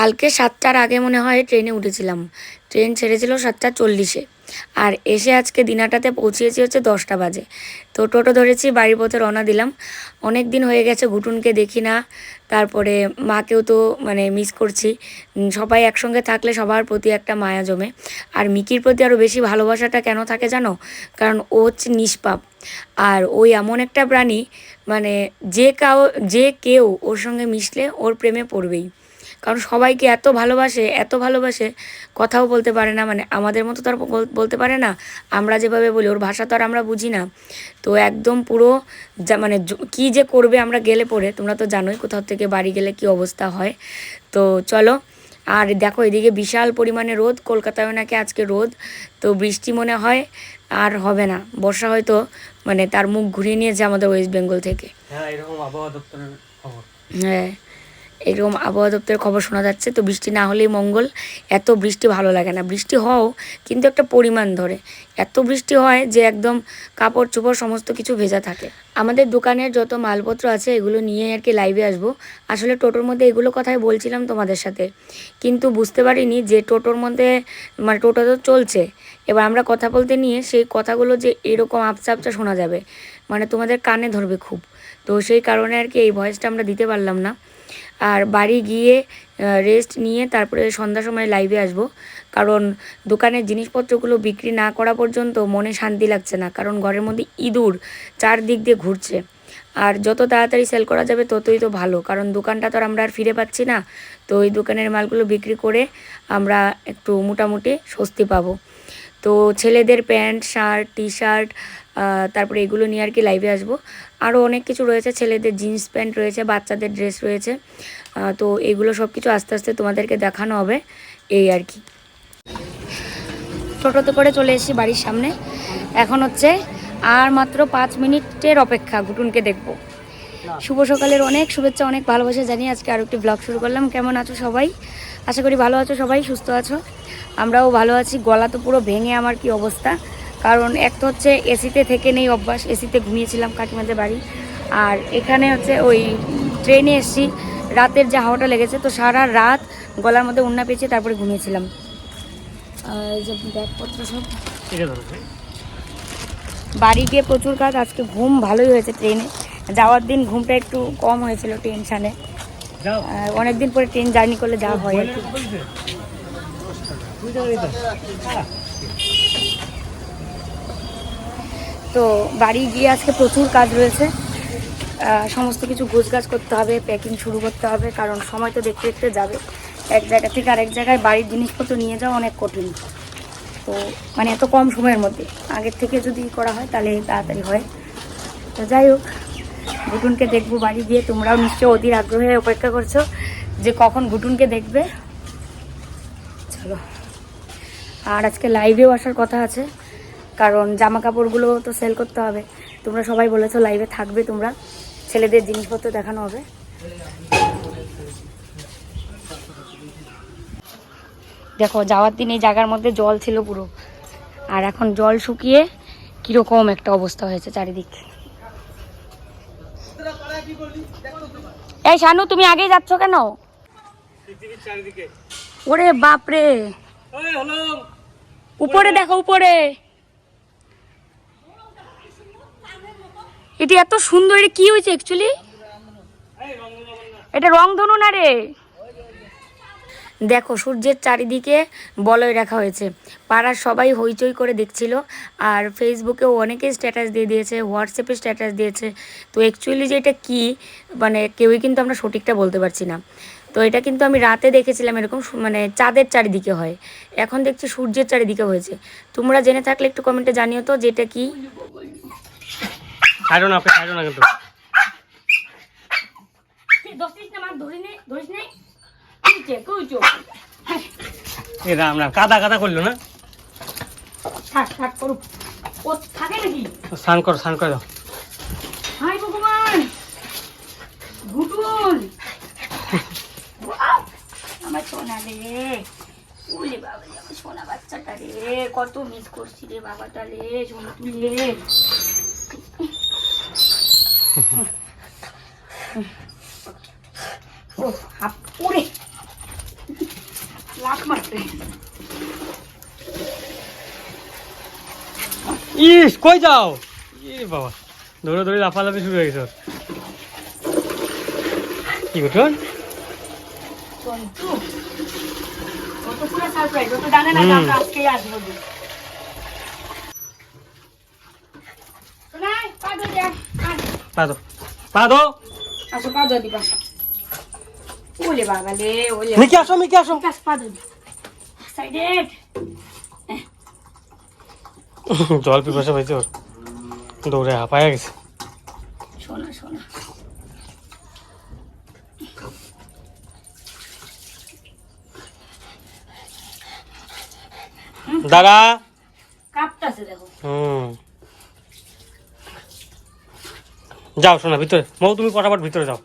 কালকে সাতটার আগে মনে হয় ট্রেনে উঠেছিলাম। ট্রেন ছেড়েছিল সাতটা চল্লিশে। আর এসে আজকে দিনাটাতে পৌঁছিয়েছি হচ্ছে দশটা বাজে। তো টোটো ধরেছি, বাড়ির পথে রওনা দিলাম। অনেক দিন হয়ে গেছে, ঘুটুনকে দেখি না। তারপরে মাকেও তো মানে মিস করছি। সবাই একসঙ্গে থাকলে সবার প্রতি একটা মায়া জমে। আর মিকির প্রতি আরও বেশি ভালোবাসাটা কেন থাকে জানো? কারণ ও হচ্ছে নিষ্পাপ। আর ওই এমন একটা প্রাণী মানে যে কাউ যে কেউ ওর সঙ্গে মিশলে ওর প্রেমে পড়বেই। কারণ সবাইকে এত ভালোবাসে এত ভালোবাসে কথাও বলতে পারে না মানে আমাদের মতো তো আর বলতে পারে না। আমরা যেভাবে বলি ওর ভাষা তো আর আমরা বুঝি না। তো একদম পুরো যা মানে কী যে করবে আমরা গেলে পরে তোমরা তো জানোই কোথাও থেকে বাড়ি গেলে কি অবস্থা হয়। তো চলো আর দেখো এদিকে বিশাল পরিমাণে রোদ কলকাতায় নাকি আজকে রোদ তো বৃষ্টি মনে হয় আর হবে না। বর্ষা হয়তো মানে তার মুখ ঘুরিয়ে নিয়েছে আমাদের ওয়েস্ট বেঙ্গল থেকে। হ্যাঁ এরকম আবহাওয়া দপ্তরের খবর। হ্যাঁ এরকম আবহাওয়া দপ্তরের খবর শোনা যাচ্ছে। তো বৃষ্টি না হলেই মঙ্গল, এত বৃষ্টি ভালো লাগে না। বৃষ্টি হও কিন্তু একটা পরিমাণ ধরে। এত বৃষ্টি হয় যে একদম কাপড় চোপড় সমস্ত কিছু ভেজা থাকে। আমাদের দোকানের যত মালপত্র আছে, এগুলো নিয়ে আর কি লাইভে আসব। আসলে টোটোর মধ্যে এগুলো কথাই বলছিলাম তোমাদের সাথে। কিন্তু বুঝতে পারিনি যে টোটোর মধ্যে মানে টোটো তো চলছে। এবার আমরা কথা বলতে নিয়ে সেই কথাগুলো যে এরকম আপচা আপচা শোনা যাবে মানে তোমাদের কানে ধরবে খুব। তো সেই কারণে আর কি এই ভয়েসটা আমরা দিতে পারলাম না। আর বাড়ি গিয়ে রেস্ট নিয়ে তারপরে সন্ধ্যার সময় লাইভে আসব। কারণ দোকানের জিনিসপত্রগুলো বিক্রি না করা পর্যন্ত মনে শান্তি লাগছে না। কারণ ঘরের মধ্যে ইঁদুর চারদিক দিয়ে ঘুরছে। আর যত তাড়াতাড়ি সেল করা যাবে ততই তো ভালো। কারণ দোকানটা তো আর আমরা আর ফিরে পাচ্ছি না। তো ওই দোকানের মালগুলো বিক্রি করে আমরা একটু মোটামুটি স্বস্তি পাবো। তো ছেলেদের প্যান্ট, শার্ট টি শার্ট তারপরে এগুলো নিয়ে আর কি লাইভে আসব। আরও অনেক কিছু রয়েছে, ছেলেদের জিন্স প্যান্ট রয়েছে, বাচ্চাদের ড্রেস রয়েছে। তো এগুলো সব কিছু আস্তে আস্তে তোমাদেরকে দেখানো হবে, এই আর কি। টোটোতে করে চলে এসেছি বাড়ির সামনে। এখন হচ্ছে আর মাত্র পাঁচ মিনিটের অপেক্ষা, ঘুটুনকে দেখব। শুভ সকালের অনেক শুভেচ্ছা, অনেক ভালোবাসা জানিয়ে আজকে আরও একটি ব্লগ শুরু করলাম। কেমন আছো সবাই? আশা করি ভালো আছো সবাই, সুস্থ আছো। আমরাও ভালো আছি, গলা তো পুরো ভেঙে আমার কি অবস্থা। কারণ এক তো হচ্ছে এসিতে থেকে নেই অভ্যাস এসিতে ঘুমিয়েছিলাম কাকিমাদের বাড়ি। আর এখানে হচ্ছে ওই ট্রেনে এসেছি রাতের যে হাওয়াটা লেগেছে তো সারা রাত গলার মধ্যে উন্না পেয়েছে তারপরে ঘুমিয়েছিলাম। যে ব্যাগপত্র সব। বাড়ি গিয়ে প্রচুর কাজ আজকে ঘুম ভালোই হয়েছে ট্রেনে। যাওয়ার দিন ঘুমটা একটু কম হয়েছিল টেনশানে। যাও। অনেক দিন পরে ট্রেন জার্নি করলে যাওয়া হয় আর কি তো বাড়ি গিয়ে আজকে প্রচুর কাজ রয়েছে। সমস্ত কিছু গোছগাছ করতে হবে প্যাকিং শুরু করতে হবে, কারণ সময় তো দেখতে দেখতে যাবে। এক জায়গা থেকে আরেক জায়গায় বাড়ির জিনিসপত্র নিয়ে যাওয়া অনেক কঠিন। তো মানে এত কম সময়ের মধ্যে। আগের থেকে যদি করা হয় তাহলে তাড়াতাড়ি হয়। তো যাই হোক ঘুটুনকে দেখব বাড়ি গিয়ে। তোমরাও নিশ্চয়ই অধীর আগ্রহে অপেক্ষা করছ যে কখন ঘুটুনকে দেখবে। চলো। আর আজকে লাইভেও আসার কথা আছে। কারণ জামা কাপড়গুলো তো সেল করতে হবে। তোমরা সবাই বলেছ লাইভে থাকবে তোমরা। ছেলেদের জিনিসপত্র দেখানো হবে। দেখো যাওয়ার দিন এই জায়গার মধ্যে জল ছিল পুরো। আর এখন জল শুকিয়ে কীরকম একটা অবস্থা হয়েছে চারিদিক। এই শানু তুমি আগেই যাচ্ছ কেন? ওরে বাপরে! উপরে দেখো উপরে! এটি এত সুন্দর, এটা কি হয়েছে অ্যাকচুয়ালি এটা রং ধনু না রে? দেখো, সূর্যের চারিদিকে বলয় রাখা হয়েছে। পাড়ার সবাই হইচই করে দেখছিল, আর ফেসবুকেও অনেকে স্ট্যাটাস দিয়ে দিয়েছে হোয়াটসঅ্যাপে স্ট্যাটাস দিয়েছে। তো অ্যাকচুয়ালি যে এটা কী মানে কেউই কিন্তু আমরা সঠিকটা বলতে পারছি না। তো এটা কিন্তু আমি রাতে দেখেছিলাম এরকম মানে চাঁদের চারিদিকে হয়। এখন দেখছি সূর্যের চারিদিকে হয়েছে। তোমরা জেনে থাকলে একটু কমেন্টে জানিও তো, যেটা কি? ছাড়ো না আপনি ছাড়ো না কিন্তু। এ রাম রাম কাদা কাদা করল না? থাকে নাকি? স্নান করো স্নান করে। দাও হাই ভগবান! ঘুটুন আমার সোনা রে। উলি বাবা আমার সোনা বাচ্চাটা রে। কত মিস করছি রে বাবাটা রে সোনা হাপ ওরে লাখ মারতে। ইস কই যাও? ই বাবা দৌড়ে দৌড়ে লাফালাফি শুরু হয়ে গেছে কি করছেন তো পুরো সারপ্রাইজ ও তো জানে না হুম। আমরা আজকেই আসব। পা দো পা আসো পা ধুয়ে দিবা ওলে বাবা লে ওলে। মিকি আসো মিকি আসো। পা দি সাইডে জল পিপাসা পাইছে ওর। দৌড়ে হাঁপায়া গেছে। শোনা শোনা। দাদা। কাঁপতাছে দেখো। হুম। যাও, শোনা, ভিতরে। মৌ, তুমি ফটাফট ভিতরে যাও।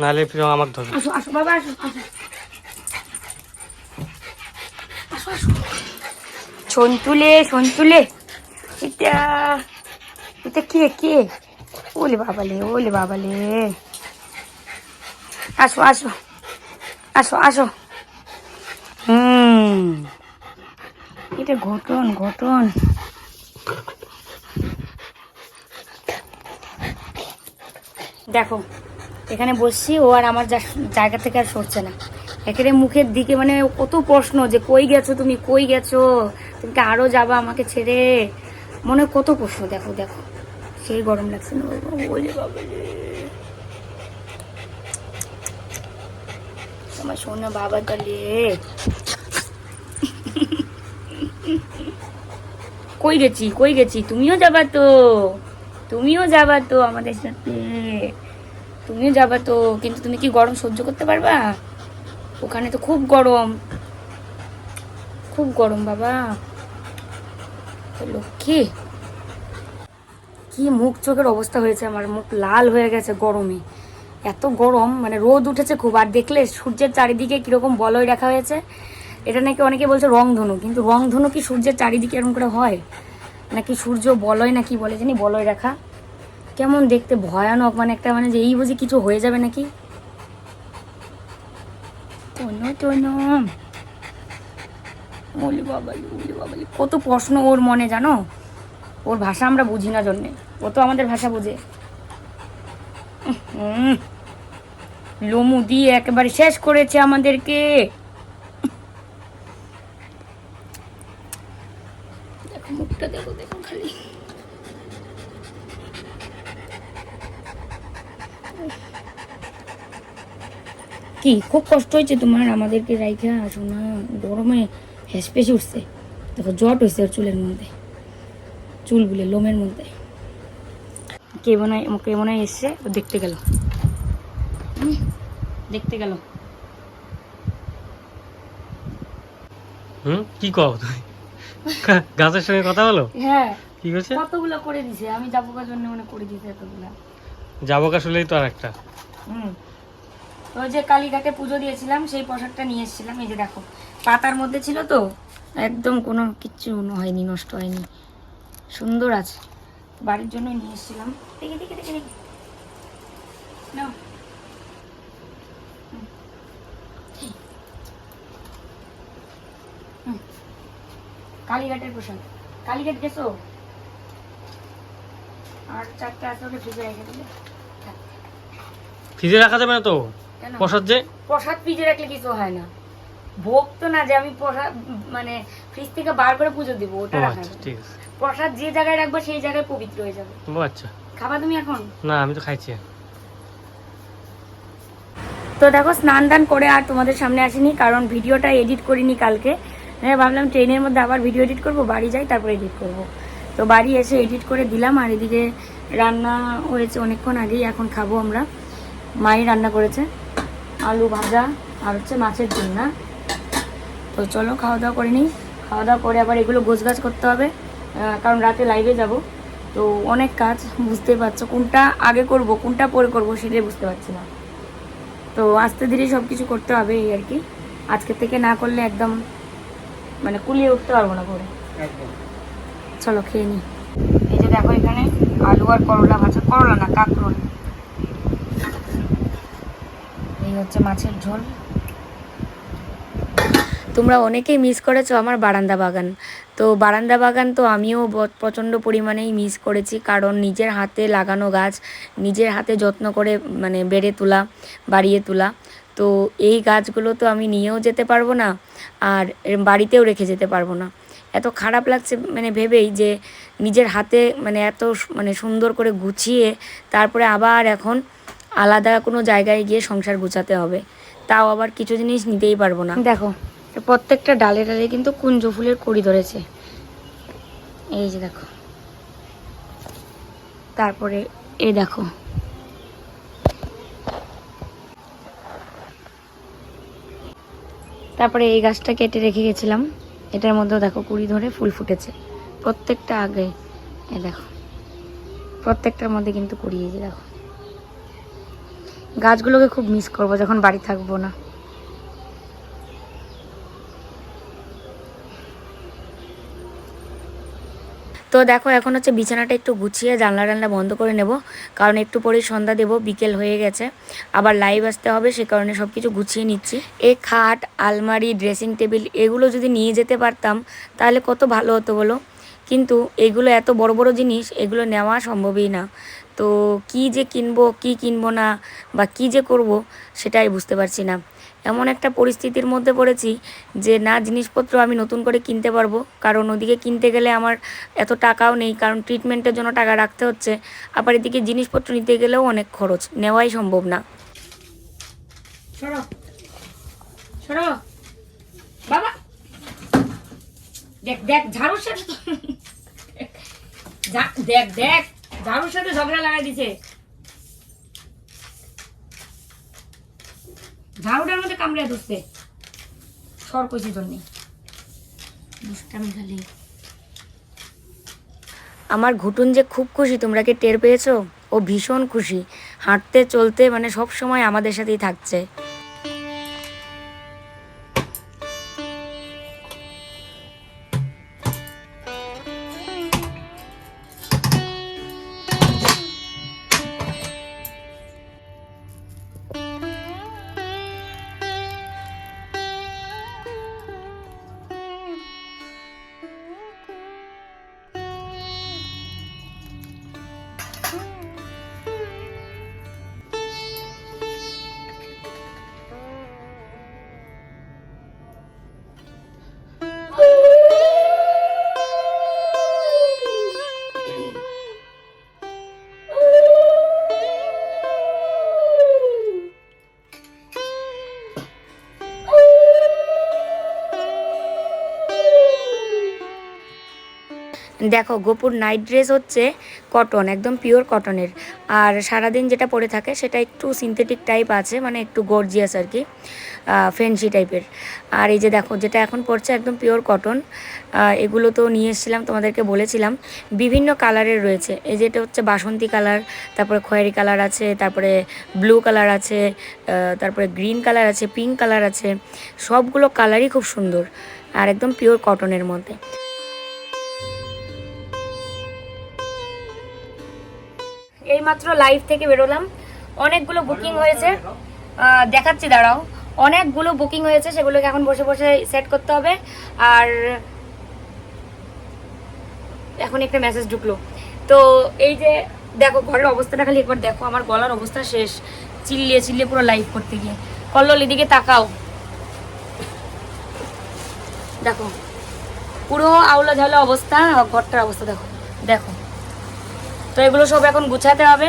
নাহলে ফিরে, আমাকে ধরবে। আসো আসো, বাবা আসো। সন্তুলে সন্তুলে। এটা এটা কে কে? ওলে বাবালে ওলে বাবালে। আসো আসো আসো আসো। হুম। এটা ঘটন ঘটন। দেখো এখানে বসছি ও আর আমার জায়গা থেকে আর সরছে না। একেবারে মুখের দিকে মানে কত প্রশ্ন যে কই গেছো তুমি? কই গেছো? তুমি কি আরও যাবা আমাকে ছেড়ে? মনে কত প্রশ্ন দেখো দেখো। সেই গরম লাগছে না বাবা, ওলে বাবা। আমার সোনা বাবা তালে কই গেছি কই গেছি? তুমিও যাবা তো। তুমিও যাবা তো আমাদের সাথে। তুমিও যাবা তো, কিন্তু তুমি কি গরম সহ্য করতে পারবা? ওখানে তো খুব গরম। খুব গরম বাবা। লক্ষ্মী, কি মুখ চোখের অবস্থা হয়েছে আমার। মুখ লাল হয়ে গেছে গরমে। এত গরম মানে রোদ উঠেছে খুব। আর দেখলে সূর্যের চারিদিকে কীরকম বলয় রাখা হয়েছে। এটা নাকি অনেকে বলছে রংধনু, কিন্তু রংধনু কি সূর্যের চারিদিকে এরকম করে হয়? নাকি সূর্য বলয় নাকি বলে জানি, বলয় রাখা। কেমন দেখতে ভয়ানক মানে একটা মানে যে এই বুঝি কিছু হয়ে যাবে নাকি? বাবালি কত প্রশ্ন ওর মনে জানো? ওর ভাষা আমরা বুঝি না জন্যে, ও তো আমাদের ভাষা বোঝে। লোমু দিয়ে একেবারে শেষ করেছে আমাদেরকে দেখো মুখটা দেখো দেখো খালি কি? খুব কষ্ট হয়েছে তোমার আমাদেরকে রাইখা আসো না গরমে হেসপেস উঠছে। দেখো জট হয়েছে ওর চুলের মধ্যে চুল চুলগুলো লোমের মধ্যে। কে মনে হয় কে মনে হয় এসছে? ও দেখতে গেল। দেখতে গেল। হুম কি কও তুমি? গাছের সঙ্গে কথা বলো? হ্যাঁ। কি করছে কতগুলো করে দিছে? আমি যাব জন্য মনে করে দিছে এতগুলা। যাব আসলেই তো আর একটা। হুম। ওই যে কালীঘাটে পুজো দিয়েছিলাম, সেই পোশাকটা নিয়ে এসেছিলাম। এই যে দেখো, পাতার মধ্যে ছিল তো, একদম কোনো কিচ্ছু হয়নি, নষ্ট হয়নি। সুন্দর আছে। বাড়ির জন্য নিয়ে এসেছিলাম। দেখি দেখি দেখি দেখি। কালীঘাটের পোশাক। কালীঘাট গেছো? আর চারটে ওকে ফ্রিজে রেখে দিলে রাখা যাবে না তো? প্রসাদ যে? প্রসাদ ফ্রিজে রাখলে কিছু হয় না। ভোগ তো না যে আমি প্রসাদ মানে ফ্রিজ থেকে বার করে পুজো দিব ওটা রাখা আচ্ছা ঠিক আছে। প্রসাদ যে জায়গায় রাখব সেই জায়গায় পবিত্র হয়ে যাবে। ও আচ্ছা। খাবা তুমি এখন? না আমি তো খাইছি তো দেখো স্নান দান করে আর তোমাদের সামনে আসিনি কারণ ভিডিওটা এডিট করিনি কালকে। হ্যাঁ ভাবলাম ট্রেনের মধ্যে আবার ভিডিও এডিট করব বাড়ি যাই তারপর এডিট করব। তো বাড়ি এসে এডিট করে দিলাম আর এদিকে রান্না হয়েছে অনেকক্ষণ আগেই এখন খাব আমরা। মাই রান্না করেছে। আলু ভাজা আর হচ্ছে মাছের না তো চলো খাওয়া দাওয়া করে নিই। খাওয়া দাওয়া করে আবার এগুলো গোছগাছ করতে হবে কারণ রাতে লাইভে যাব। তো অনেক কাজ বুঝতে পারছ কোনটা আগে করব কোনটা পরে করব সেটাই বুঝতে পারছি না। তো আস্তে ধীরে সব কিছু করতে হবে এই আর কি। আজকে থেকে না করলে একদম মানে কুলিয়ে উঠতে পারব না করে চলো খেয়ে নিই। এই যে দেখো এখানে আলু আর করলা ভাজা করলা না কাঁকরোল। এই হচ্ছে মাছের ঝোল। তোমরা অনেকেই মিস করেছ আমার বারান্দা বাগান। তো বারান্দা বাগান তো আমিও প্রচণ্ড পরিমাণেই মিস করেছি কারণ নিজের হাতে লাগানো গাছ, নিজের হাতে যত্ন করে মানে বেড়ে তোলা, বাড়িয়ে তোলা। তো এই গাছগুলো তো আমি নিয়েও যেতে পারব না আর বাড়িতেও রেখে যেতে পারব না। এত খারাপ লাগছে মানে ভেবেই যে নিজের হাতে মানে এত মানে সুন্দর করে গুছিয়ে তারপরে আবার এখন আলাদা কোনো জায়গায় গিয়ে সংসার গুছাতে হবে। তাও আবার কিছু জিনিস নিতেই পারব না। দেখো, প্রত্যেকটা ডালে ডালে কিন্তু কুঞ্জ ফুলের কড়ি ধরেছে। এই যে দেখো। তারপরে এই দেখো। তারপরে এই গাছটা কেটে রেখে গেছিলাম। এটার মধ্যেও দেখো কুড়ি ধরে ফুল ফুটেছে। প্রত্যেকটা আগে, এ দেখো। প্রত্যেকটার মধ্যে কিন্তু কুড়ি, এই যে দেখো। গাছগুলোকে খুব মিস করব যখন বাড়ি থাকব না। তো দেখো, এখন হচ্ছে বিছানাটা একটু গুছিয়ে জানলা টানলা বন্ধ করে নেব, কারণ একটু পরেই সন্ধ্যা দেব, বিকেল হয়ে গেছে। আবার লাইভ আসতে হবে, সে কারণে সব কিছু গুছিয়ে নিচ্ছি। এই খাট, আলমারি ড্রেসিং টেবিল এগুলো যদি নিয়ে যেতে পারতাম, তাহলে কত ভালো হতো বলো? কিন্তু এগুলো এত বড় বড় জিনিস, এগুলো নেওয়া সম্ভবই না। তো কি যে কিনবো, কি কিনবো না, বা কি যে করব, সেটাই বুঝতে পারছি না। এমন একটা পরিস্থিতির মধ্যে পড়েছি যে না জিনিসপত্র আমি নতুন করে কিনতে পারব, কারণ ওদিকে কিনতে গেলে আমার এত টাকাও নেই, কারণ ট্রিটমেন্টের জন্য টাকা রাখতে হচ্ছে। আবার এদিকে জিনিসপত্র নিতে গেলেও অনেক খরচ, নেওয়াই সম্ভব না। বাবা! দেখ দেখ দেখ দেখ। ঝাড়ুর সাথে ঝগড়া লাগাই দিছে। ঝাড়ুটার মধ্যে কামড়ে ধরছে। সর কইছি জন্যে। আমার ঘুটুন যে খুব খুশি, তোমরা কি টের পেয়েছ? ও ভীষণ খুশি। হাঁটতে, চলতে মানে সব সময় আমাদের সাথেই থাকছে। দেখো, গোপুর নাইট ড্রেস হচ্ছে কটন একদম পিওর কটনের আর সারাদিন যেটা পরে থাকে, সেটা একটু সিনথেটিক টাইপ আছে মানে একটু গর্জিয়াস আর কি ফেন্সি টাইপের আর এই যে দেখো, যেটা এখন পড়ছে একদম পিওর কটন এগুলো তো নিয়ে এসেছিলাম, তোমাদেরকে বলেছিলাম। বিভিন্ন কালারের রয়েছে। এই যেটা হচ্ছে বাসন্তী কালার তারপরে খয়েরি কালার আছে, তারপরে ব্লু কালার আছে তারপরে গ্রিন কালার আছে পিঙ্ক কালার আছে, সবগুলো কালারই খুব সুন্দর, আর একদম পিওর কটনের মধ্যে। এইমাত্র লাইভ থেকে বেরোলাম। অনেকগুলো বুকিং হয়েছে। দেখাচ্ছি, দাঁড়াও। অনেকগুলো বুকিং হয়েছে, সেগুলোকে এখন বসে বসে সেট করতে হবে। আর এখন একটা মেসেজ ঢুকলো। তো এই যে, দেখো, ঘরের অবস্থাটা খালি একবার দেখো। আমার গলার অবস্থা শেষ। চিল্লিয়ে চিল্লিয়ে পুরো লাইভ করতে গিয়ে। কল্লোল, এদিকে তাকাও। দেখো, পুরো আউলা ঝাউলা অবস্থা, ঘরটার অবস্থা দেখো। দেখো তো এগুলো সব এখন গুছাতে হবে।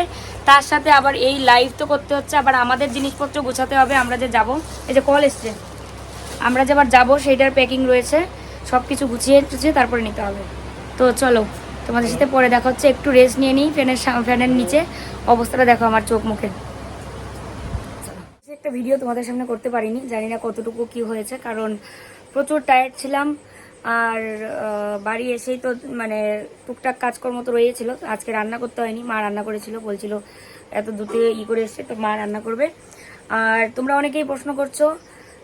তার সাথে আবার এই লাইভ তো করতে হচ্ছে, আবার আমাদের জিনিসপত্র গুছাতে হবে, আমরা যে যাব। এই যে কল এসছে, আমরা যে আবার যাব, সেইটার প্যাকিং রয়েছে সব কিছু গুছিয়ে টুছিয়ে তারপরে নিতে হবে। তো চলো, তোমাদের সাথে পরে দেখা হচ্ছে, একটু রেস্ট নিয়ে নিই ফ্যানের ফ্যানের নিচে, অবস্থাটা দেখো আমার চোখ মুখে। একটা ভিডিও তোমাদের সামনে করতে পারিনি, জানি না কতটুকু কি হয়েছে, কারণ প্রচুর টায়ার্ড ছিলাম আর বাড়ি এসেই তো মানে টুকটাক কাজকর্ম তো রয়েছিল। আজকে রান্না করতে হয়নি, মা রান্না করেছিল, বলছিল এত দূরে ই করে এসছে, তো মা রান্না করবে। আর তোমরা অনেকেই প্রশ্ন করছ,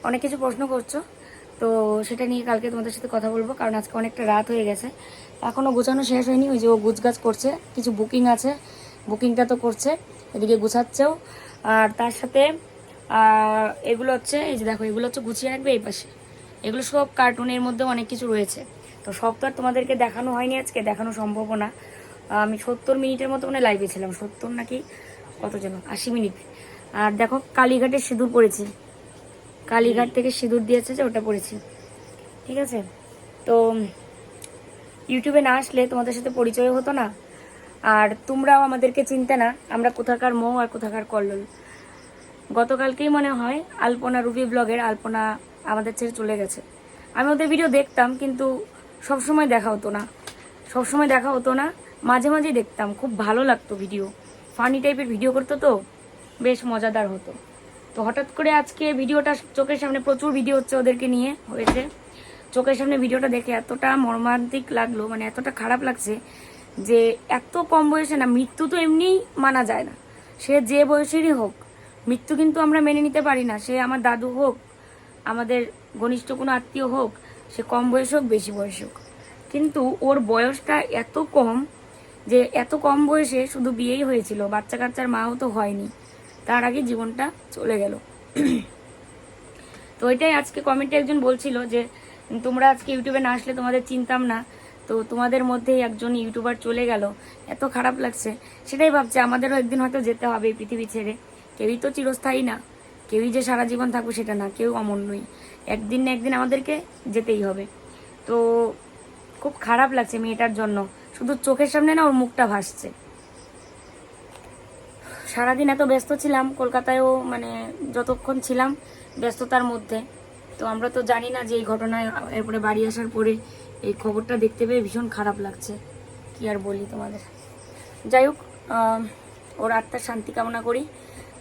অনেক কিছু প্রশ্ন করছ, তো সেটা নিয়ে কালকে তোমাদের সাথে কথা বলব, কারণ আজকে অনেকটা রাত হয়ে গেছে। এখনও গোছানো শেষ হয়নি, ওই যে ও গুছগাছ করছে, কিছু বুকিং আছে, বুকিংটা তো করছে, এদিকে গুছাচ্ছেও। আর তার সাথে এগুলো হচ্ছে, এই যে দেখো, এগুলো হচ্ছে গুছিয়ে রাখবে এই পাশে। এগুলো সব কার্টুনের মধ্যে অনেক কিছু রয়েছে। তো সব তো আর তোমাদেরকে দেখানো হয়নি আজকে, দেখানো সম্ভব না। আমি সত্তর মিনিটের মতো মানে লাইভে ছিলাম। সত্তর নাকি কত যেন আশি মিনিট। আর দেখো, কালীঘাটের সিঁদুর পড়েছি। কালীঘাট থেকে সিঁদুর দিয়েছে যে ওটা পড়েছি। ঠিক আছে? তো ইউটিউবে না আসলে তোমাদের সাথে পরিচয় হতো না। আর তোমরাও আমাদেরকে চিনতে না, আমরা কোথাকার মৌ আর কোথাকার কল্লোল। গতকালকেই মনে হয় আলপনা রুবি ব্লগের আলপনা আমাদের ছেড়ে চলে গেছে। আমি ওদের ভিডিও দেখতাম, কিন্তু সব সময় দেখা হতো না। সব সময় দেখা হতো না। মাঝে মাঝেই দেখতাম, খুব ভালো লাগতো ভিডিও ফানি টাইপের ভিডিও করতো তো, বেশ মজাদার হতো। তো হঠাৎ করে আজকে ভিডিওটা চোখের সামনে, প্রচুর ভিডিও হচ্ছে ওদেরকে নিয়ে, হয়েছে। চোখের সামনে ভিডিওটা দেখে এতটা মর্মান্তিক লাগল মানে এতটা খারাপ লাগছে যে এত কম বয়সে না, মৃত্যু তো এমনিই মানা যায় না। সে যে বয়সেরই হোক, মৃত্যু কিন্তু আমরা মেনে নিতে পারি না। সে আমার দাদু হোক আমাদের ঘনিষ্ঠ কোনো আত্মীয় হোক, সে কম বয়স হোক, বেশি বয়স হোক। কিন্তু ওর বয়সটা এত কম যে এত কম বয়সে শুধু বিয়েই হয়েছিল বাচ্চা কাচ্চার মাও তো হয়নি। তার আগে জীবনটা চলে গেল। তো এটাই আজকে কমেন্টে একজন বলছিল যে, তোমরা আজকে ইউটিউবে না আসলে তোমাদের চিনতাম না। তো তোমাদের মধ্যেই একজন ইউটিউবার চলে গেল। এত খারাপ লাগছে। সেটাই ভাবছে, আমাদেরও একদিন হয়তো যেতে হবে এই পৃথিবী ছেড়ে। কেউই তো চিরস্থায়ী না। কেউই যে সারা জীবন থাকবে সেটা না, কেউ অমর নই। একদিন না একদিন আমাদেরকে যেতেই হবে। তো খুব খারাপ লাগছে মেয়েটার জন্য। শুধু চোখের সামনে না, ওর মুখটা ভাসছে। সারাদিন এত ব্যস্ত ছিলাম, কলকাতায়ও মানে যতক্ষণ ছিলাম ব্যস্ততার মধ্যে। তো আমরা তো জানি না যে এই ঘটনায় এরপরে বাড়ি আসার পরে এই খবরটা দেখতে পেয়ে ভীষণ খারাপ লাগছে। কি আর বলি তোমাদের? যাই হোক ওর আত্মার শান্তি কামনা করি।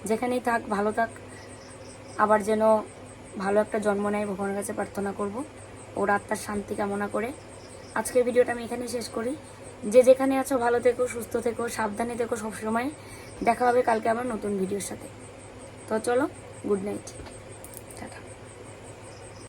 যেখানেই থাক, ভালো থাক। আবার যেন ভালো একটা জন্ম নেয়, ভগবানের কাছে প্রার্থনা করব। ওর আত্মার শান্তি কামনা করে। আজকের ভিডিওটা আমি এখানেই শেষ করি। যে যেখানে আছো, ভালো থেকো, সুস্থ থেকো, সাবধানে থেকো সবসময়। দেখা হবে কালকে আমার নতুন ভিডিওর সাথে। তো চলো গুড নাইট